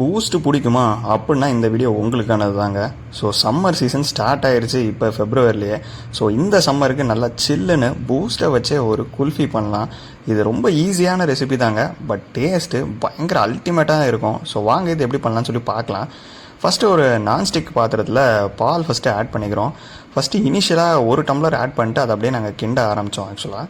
Boost பிடிக்குமா? அப்படின்னா இந்த வீடியோ உங்களுக்கானது தாங்க ஸோ சம்மர் சீசன் ஸ்டார்ட் ஆயிடுச்சு இப்போ ஃபெப்ரவரிலேயே ஸோ இந்த சம்மருக்கு நல்லா சில்லுன்னு பூஸ்ட்டை வச்சே ஒரு குல்ஃபி பண்ணலாம். இது ரொம்ப ஈஸியான ரெசிபி தாங்க. பட் டேஸ்ட்டு பயங்கர அல்டிமேட்டாக இருக்கும். ஸோ வாங்க இது எப்படி பண்ணலாம்னு சொல்லி பார்க்கலாம். ஃபஸ்ட்டு ஒரு நான்ஸ்டிக் பாத்திரத்தில் பால் ஃபஸ்ட்டு ஆட் பண்ணிக்கிறோம். ஃபஸ்ட்டு இனிஷியலாக ஒரு டம்ளர் ஆட் பண்ணிட்டு அதை அப்படியே நாங்கள் கிண்ட ஆரம்பித்தோம் ஆக்சுவலாக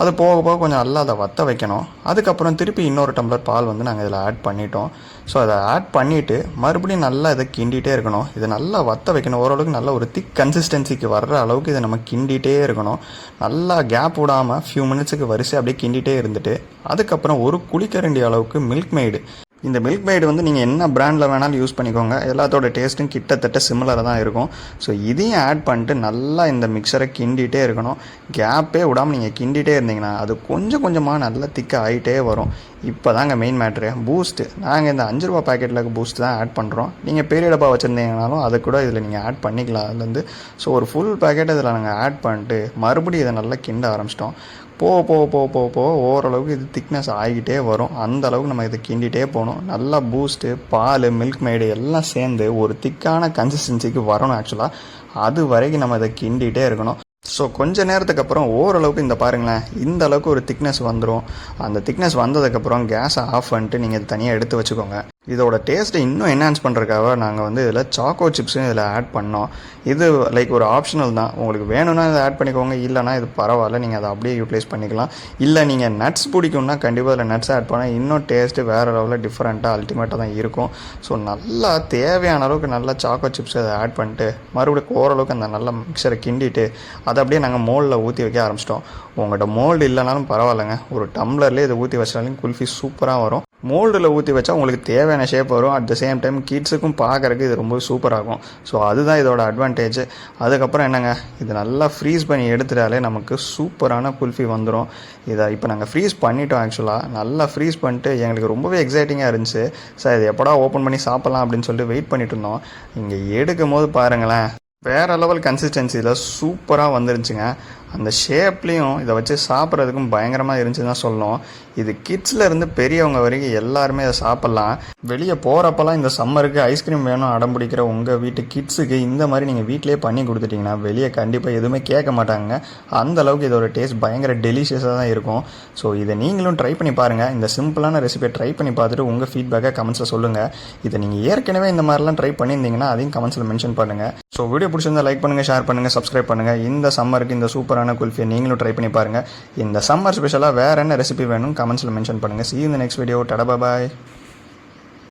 அது போக போக கொஞ்சம் நல்லா அதை வற்ற வைக்கணும். அதுக்கப்புறம் திருப்பி இன்னொரு டம்ளர் பால் வந்து நாங்கள் இதில் ஆட் பண்ணிட்டோம். ஸோ அதை ஆட் பண்ணிவிட்டு மறுபடியும் நல்லா இதை கிண்டிகிட்டே இருக்கணும். இதை நல்லா வற்ற வைக்கணும். ஓரளவுக்கு நல்ல ஒரு திக் கன்சிஸ்டன்சிக்கு வர்ற அளவுக்கு இதை நம்ம கிண்டிகிட்டே இருக்கணும். நல்லா கேப் விடாமல் ஃபியூ மினிட்ஸுக்கு வரிசை அப்படியே கிண்டிகிட்டே இருந்துட்டு அதுக்கப்புறம் ஒரு குளிக்கரண்டி அளவுக்கு மில்க் மெய்டு இந்த மில்க் மெய்டு வந்து நீங்கள் என்ன பிராண்டில் வேணாலும் யூஸ் பண்ணிக்கோங்க. எல்லாத்தோட டேஸ்ட்டும் கிட்டத்தட்ட சிமிலராக தான் இருக்கும். ஸோ இதையும் ஆட் பண்ணிட்டு நல்லா இந்த மிக்சரை கிண்டிகிட்டே இருக்கணும். கேப்பே விடாமல் நீங்கள் கிண்டிகிட்டே இருந்தீங்கன்னா அது கொஞ்சம் கொஞ்சமாக நல்லா திக்காக ஆகிட்டே வரும். இப்போ தாங்க மெயின் மேட்ரு பூஸ்ட்டு நாங்கள் இந்த அஞ்சு ரூபா பாக்கெட்டில் பூஸ்ட் தான் ஆட் பண்ணுறோம் நீங்கள் பெரிய டப்பா வச்சுருந்தீங்கனாலும் அதை கூட இதில் நீங்கள் ஆட் பண்ணிக்கலாம் அதுலேருந்து. ஸோ ஒரு ஃபுல் பேக்கெட் இதில் நாங்கள் ஆட் பண்ணிட்டு மறுபடியும் இதை நல்லா கிண்ட ஆரம்பிச்சிட்டோம். போக போக போக போக போக ஓரளவுக்கு இது திக்னஸ் ஆகிக்கிட்டே வரும். அந்த அளவுக்கு நம்ம இதை கிண்டிகிட்டே போகணும். நல்லா பூஸ்ட்டு பால் மில்க் மைடு எல்லாம் சேர்ந்து ஒரு திக்கான கன்சிஸ்டன்சிக்கு வரணும் ஆக்சுவலாக அது வரைக்கும் நம்ம இதை கிண்டிகிட்டே இருக்கணும். ஸோ கொஞ்ச நேரத்துக்கு அப்புறம் ஓரளவுக்கு இந்த பாருங்களேன் இந்த அளவுக்கு ஒரு திக்னஸ் வந்துடும் அந்த திக்னஸ் வந்ததுக்கப்புறம் கேஸை ஆஃப் பண்ணிட்டு நீங்கள் இது தனியாக எடுத்து வச்சுக்கோங்க. இதோட டேஸ்ட்டை இன்னும் என்ஹான்ஸ் பண்ணுறதுக்காக நாங்கள் வந்து இதில் சாக்கோ சிப்ஸும் இதில் ஆட் பண்ணோம். இது லைக் ஒரு ஆப்ஷனல் தான். உங்களுக்கு வேணும்னா இதை ஆட் பண்ணிக்கோங்க. இல்லைனா இது பரவாயில்ல. நீங்கள் அதை அப்படியே யூட்டிலைஸ் பண்ணிக்கலாம். இல்லை நீங்கள் நட்ஸ் பிடிக்கும்னா கண்டிப்பாக இதில் நட்ஸ் ஆட் பண்ணால் இன்னும் டேஸ்ட்டு வேறு லெவலில் டிஃப்ரெண்ட்டாக அல்டிமேட்டாக தான் இருக்கும். ஸோ நல்லா தேவையான அளவுக்கு நல்லா சாக்கோ சிப்ஸ் அதை ஆட் பண்ணிட்டு மறுபடியும் ஓரளவுக்கு அந்த நல்ல மிக்சரை கிண்டிட்டு அதை அப்படியே நாங்கள் மோல்டில் ஊற்றி வைக்க ஆரம்பிச்சிட்டோம். உங்கள்கிட்ட மோல்டு இல்லைனாலும் பரவாயில்லைங்க. ஒரு டம்ளர்லேயே இதை ஊற்றி வச்சாலும் குல்ஃபி சூப்பராக வரும். மோல்டில் ஊற்றி வச்சா உங்களுக்கு தேவையான ஷேப் வரும். அட் த சேம் டைம் கிட்ஸுக்கும் பார்க்குறக்கு இது ரொம்ப சூப்பராகும் ஸோ அதுதான் இதோட அட்வான்டேஜ் அதுக்கப்புறம் என்னங்க? இது நல்லா ஃப்ரீஸ் பண்ணி எடுத்துட்டாலே நமக்கு சூப்பரான குல்ஃபி வந்துடும் இதை இப்போ நாங்கள் ஃப்ரீஸ் பண்ணிட்டோம் ஆக்சுவலாக நல்லா ஃப்ரீஸ் பண்ணிட்டு எங்களுக்கு ரொம்பவே எக்ஸைட்டிங்காக இருந்துச்சு. சார் இது எப்படா ஓப்பன் பண்ணி சாப்பிட்லாம் அப்படின்னு சொல்லிட்டு வெயிட் பண்ணிட்டு இருந்தோம். இங்கே எடுக்கும் போது பாருங்களேன் வேறு லெவல் கன்சிஸ்டன்சியில் சூப்பராக வந்துருந்துச்சுங்க. அந்த ஷேப்லேயும் இதை வச்சு சாப்பிட்றதுக்கும் பயங்கரமாக இருந்துச்சு தான் சொல்லணும். இது கிட்ஸ்லேருந்து பெரியவங்க வரைக்கும் எல்லாருமே இதை சாப்பிட்லாம். வெளியே போகிறப்பெல்லாம் இந்த சம்மருக்கு ஐஸ்கிரீம் வேணும் அடம் பிடிக்கிற உங்கள் வீட்டு கிட்ஸுக்கு இந்த மாதிரி நீங்கள் வீட்டிலே பண்ணி கொடுத்துட்டிங்கன்னா வெளியே கண்டிப்பாக எதுவுமே கேட்க மாட்டாங்க. அந்த அளவுக்கு இதோட டேஸ்ட் பயங்கர டெலிஷியஸாக தான் இருக்கும். ஸோ இதை நீங்களும் ட்ரை பண்ணி பாருங்கள் இந்த சிம்பிளான ரெசிபியை ட்ரை பண்ணி பார்த்துட்டு உங்கள் ஃபீட்பேக்கை கமெண்ட்ஸில் சொல்லுங்கள் இதை நீங்கள் ஏற்கனவே இந்த மாதிரிலாம் ட்ரை பண்ணியிருந்தீங்கன்னா அதையும் கமெண்ட்ஸில் மென்ஷன் பண்ணுங்கள் ஸோ வீடியோ பிடிச்சிருந்தா லைக் பண்ணுங்கள் ஷேர் பண்ணுங்கள் சப்ஸ்கிரைப் பண்ணுங்கள் இந்த சம்மருக்கு இந்த சூப்பர் சூப்பரான குல்ஃபியை நீங்களும் ட்ரை பண்ணி பாருங்கள் இந்த சம்மர் ஸ்பெஷலாக வேறு என்ன ரெசிபி வேணும் கமெண்ட்ஸில் மென்ஷன் பண்ணுங்கள் சி இந்த நெக்ஸ்ட் வீடியோ டடபா பாய்